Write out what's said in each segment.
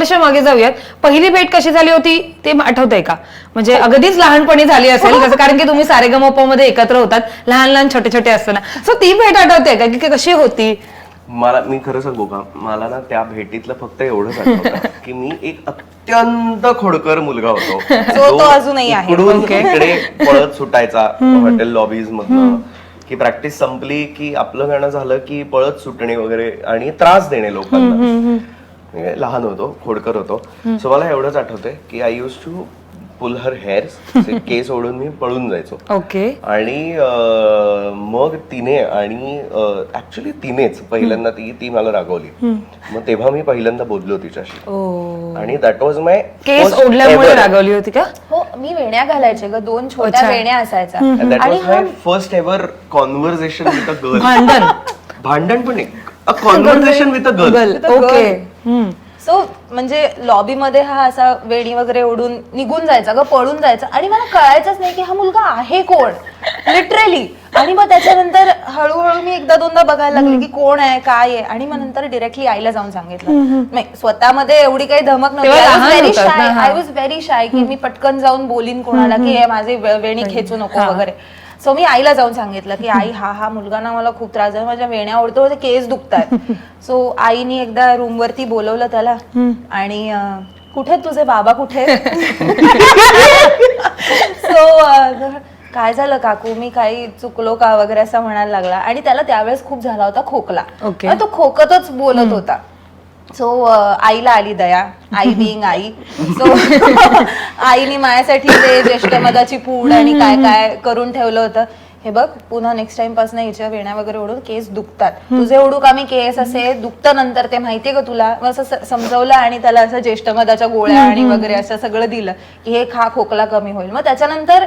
वर्ष मागे जाऊयात. पहिली भेट कशी झाली होती ते आठवतंय का? म्हणजे अगदीच लहानपणी झाली असेल कारण की तुम्ही सारेगमोपा मध्ये एकत्र होतात लहान लहान छोटे छोटे असताना. सो ती भेट आठवते का? की कशी होती? मला मी खरं सांगू का? मला ना त्या भेटीतलं फक्त एवढंच आठवतं की मी एक अत्यंत खोडकर मुलगा होतो. अजूनही आहे. इकडे पळत सुटायचा हॉटेल लॉबीज मधनं. की प्रॅक्टिस संपली की आपलं गाणं झालं की पळत सुटणे वगैरे आणि त्रास देणे लोकांना. लहान होतो खोडकर होतो. सो मला एवढंच आठवतंय की I used to pull her hairs केस ओढून मी पळून जायचो. ओके आणि मग तिने आणि ऍक्च्युली तिनेच पहिल्यांदा ती ती मला रागवली. मग तेव्हा मी पहिल्यांदा बोललो तिच्याशी. ओ. आणि दॅट वॉज माय केस ओढल्यामुळे रागवली होती का? हो मी वेण्या घालायचे ग दोन छोट्या. वेण्या असायच्या. That was my first ever conversation with a girl भांडण. भांडण पण a conversation with a girl okay. So म्हणजे लॉबी मध्ये हा असा वेणी वगैरे ओढून निघून जायचा ग पळून जायचा. आणि मला कळायचंच नाही की हा मुलगा आहे कोण? लिटरली आणि मग त्याच्यानंतर हळूहळू मी एकदा दोनदा बघायला लागले की कोण आहे काय आहे? आणि मग नंतर डिरेक्टली आईला जाऊन सांगितलं. नाही स्वतःमध्ये एवढी काही धमक नव्हती. आय वॉज व्हेरी शाय की मी पटकन जाऊन बोलीन कोणाला की हे माझे वेणी खेचू नको वगैरे. सो मी आईला जाऊन सांगितलं की आई हा हा मुलगा ना मला खूप त्रास आहे माझ्या वेण्या ओढतो केस दुखतात सो आईनी एकदा रूम वरती बोलवलं त्याला आणि कुठे तुझे बाबा? कुठे? सो काय झालं काकू? मी काही चुकलो का? वगैरे असं म्हणायला लागला. आणि त्याला त्यावेळेस खूप झाला होता खोकला. तो खोकतच बोलत होता. सो आईला आली दया. आई बिंग आई. सो आईने माझ्यासाठी ते ज्येष्ठ मधाची पूड आणि काय काय करून ठेवलं होतं हे बघ पुन्हा नेक्स्ट टाइमपासून हिच्या वेण्या वगैरे ओढून केस दुखतात. तुझे ओढू का मी केस असे दुखतं नंतर ते माहितीये का तुला? मग असं समजावलं आणि त्याला असं ज्येष्ठ मधाच्या गोळ्या आणि वगैरे असं सगळं दिलं की हे खा खोकला कमी होईल. मग त्याच्यानंतर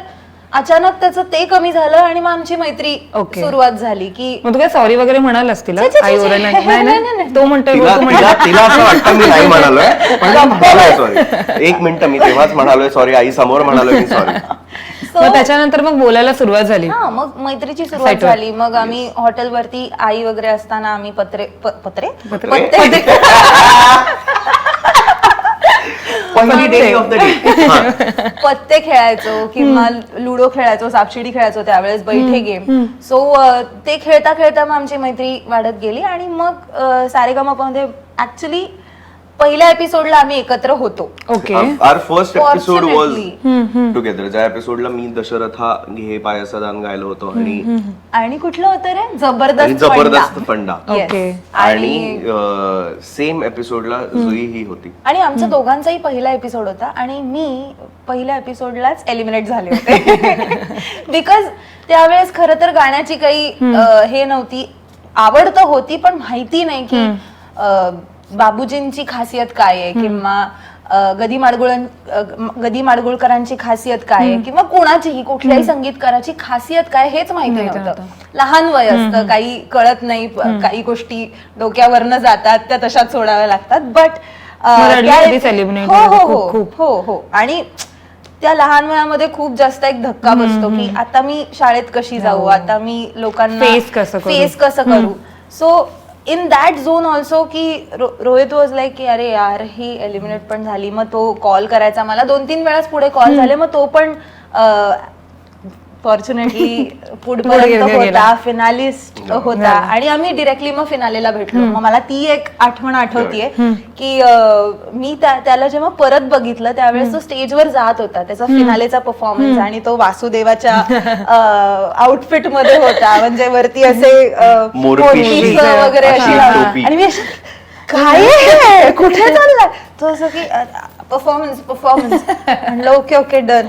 अचानक त्याचं ते कमी झालं आणि मग आमची मैत्री. सुरुवात झाली की मग तू काय सॉरी वगैरे म्हणालास तिला छे, छे, छे, आई छे. ओरडल्या नाही, नाही. नाही. तो म्हणतोय तिला तू तिला म्हणते तिला असं वाटतं मी नाही म्हणालोय. पण मी म्हणालोय सॉरी एक मिनिट मी तेव्हाच म्हणालोय सॉरी आई समोर म्हणालोय मी सॉरी मग त्याच्यानंतर मग बोलायला सुरुवात झाली. हा मग मैत्रीची सुरुवात Site वर. झाली. मग आम्ही हॉटेलवरती आई वगैरे असताना आम्ही पत्रे प- पत्रे? पत्रे? पत्ते पहिली डे ऑफ द डे पत्ते खेळायचो किंवा लुडो खेळायचो सापशिडी खेळायचो त्यावेळेस बैठे गेम सो ते खेळता खेळता मग आमची मैत्री वाढत गेली आणि मग सारेगामामध्ये ऍक्च्युली पहिल्या एपिसोडला आम्ही एकत्र होतो. Okay our first episode was. Together ज्या एपिसोडला मी दशरथा घे पायाचा दान गायलो होतो आणि आणि कुठलं होतं रे? आणि जबरदस्त जबरदस्त फंडा. फंडा Yes. Okay. आणि सेम एपिसोडला जुई ही होती. आणि आमच्या दोघांचाही पहिला एपिसोड होता आणि मी पहिल्या एपिसोडलाच एलिमिनेट झाले होते. बिकॉज त्यावेळेस खरं तर गाण्याची काही अं, हे नव्हती. आवड तर होती पण माहिती नाही की अं, बाबूजींची खासियत काय आहे? किंवा गदी माडगुळ गदी माडगुळकरांची खासियत काय आहे? किंवा कोणाचीही कुठल्याही संगीतकाराची खासियत काय हेच माहिती नव्हतं. लहान वय असतं काही कळत नाही काही गोष्टी डोक्यावरनं जातात त्या तशाच सोडाव्या लागतात. बट हो हो हो हो हो. आणि त्या लहान वयामध्ये खूप जास्त एक धक्का बसतो की आता मी शाळेत कशी जाऊ? आता मी लोकांना? फेस कसं करू? So in that zone also की रो- रोहित वॉज लाईक की अरे यार ही एलिमिनेट पण झाली. मग तो कॉल करायचा. मला दोन तीन वेळाच पुढे कॉल झाले. मग तो पण फॉर्च्युनेटली पुढपर्यंत. होता फिनालिस्ट होता. आणि आम्ही डिरेक्टली मग फिनालेला भेटलो. मग मला ती एक आठवण आठवतीये की मी त्या- त्याला जेव्हा परत बघितलं त्यावेळेस तो स्टेजवर जात होता. त्याचा फिनालेचा परफॉर्मन्स आणि तो वासुदेवाच्या आउटफिटमध्ये होता. म्हणजे वरती असे वगैरे अशी हा. आणि मी काय? कुठे चाललाय? तो असं की परफॉर्मन्स परफॉर्मन्स म्हणलं ओके ओके डन.